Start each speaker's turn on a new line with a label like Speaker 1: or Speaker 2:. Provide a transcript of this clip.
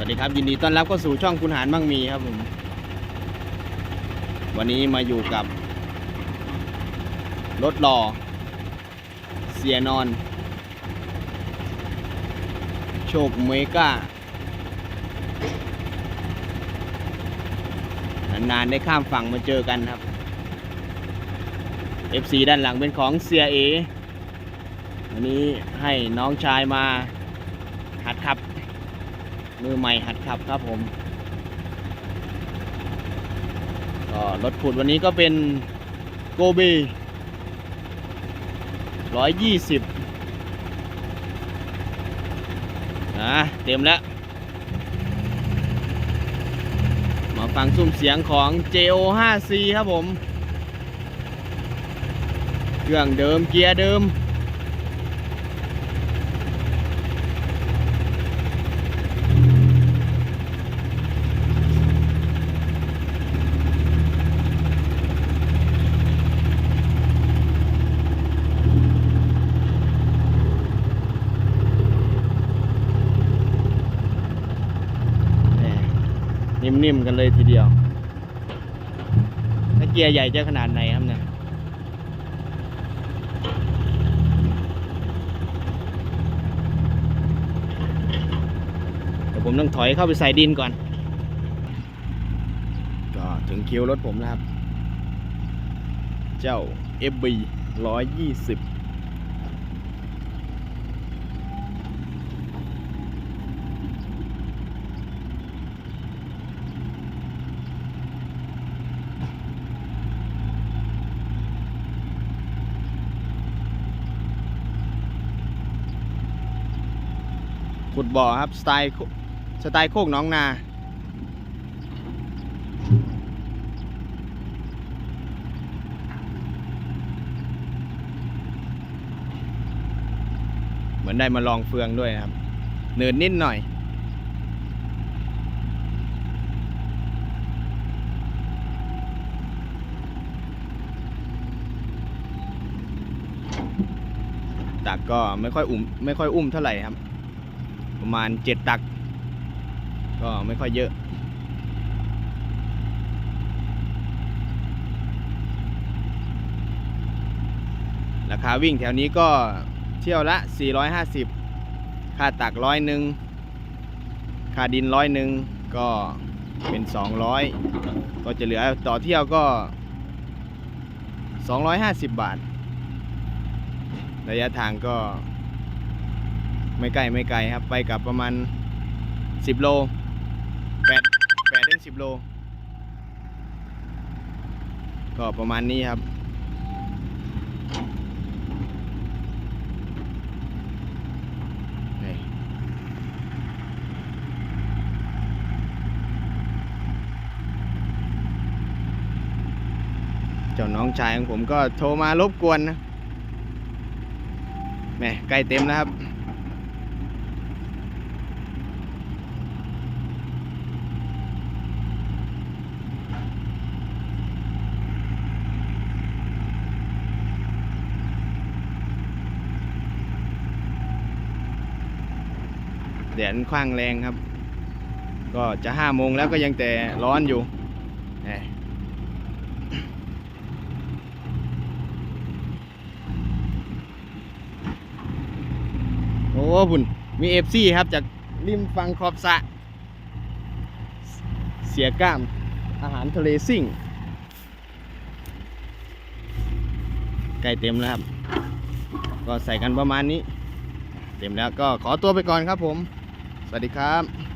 Speaker 1: วัสดีครับยินดีต้อนรับเข้าสู่ช่องคุณหารมั่งมีครับผม วันนี้มาอยู่กับ รถหล่อเสียนอน โชคเมกานานๆได้ข้ามฝั่งมาเจอกันครับ FC ด้านหลังเป็นของเสียเอวันนี้ให้น้องชายมาหัดขับ มือใหม่หัดขับครับผมก็รถขุดวันนี้ก็เป็นโกเบร้อยยี่สิบอะเต็มแล้ว มาฟังซุ้มเสียงของ JO 5C ครับผม เครื่องเดิมเกียร์เดิม แหม่ นิ่มๆกันเลยทีเดียวถ้าเกียร์ใหญ่จะขนาดไหนครับเนี่ยเดี๋ยวผมต้องถอยเข้าไปใส่ดินก่อน ก็ถึงคิวรถผมแล้วครับ เจ้า FB 120 ขุดบ่อครับสไตล์สไตล์โคกน้องนา เหมือนได้มาลองเฟืองด้วยนะครับ เนินนิดหน่อยตักก็ไม่ค่อยอุ้มไม่ค่อยอุ้มเท่าไหร่ครับ ประมาณเจ็ดตัก ก็ไม่ค่อยเยอะ ราคาวิ่งแถวนี้ก็เที่ยวละ 450 ค่าตักร้อยหนึ่งค่าดินร้อยหนึ่งก็เป็น 200 ก็จะเหลือต่อเที่ยวก็ 250 บาท ระยะทางก็ ไม่ใกล้ไม่ไกลครับ ไปกับประมาณ 10 โล8 8ถึง10 โล ก็ประมาณนี้ครับนี่เจ้าน้องชายของผมก็โทรมารบกวนนะแม่ใกล้เต็มแล้วครับ แดดคว้างแรงครับ ก็จะห้าโมงแล้วก็ยังแต่ร้อนอยู่โอ้บุญมีเอฟซีครับจากริมฝั่งขอบสะ เสียกล้ามอาหารทะเลซิ่งใกล้เต็มแล้วครับ ก็ใส่กันประมาณนี้ เต็มแล้วก็ขอตัวไปก่อนครับผม สวัสดีครับ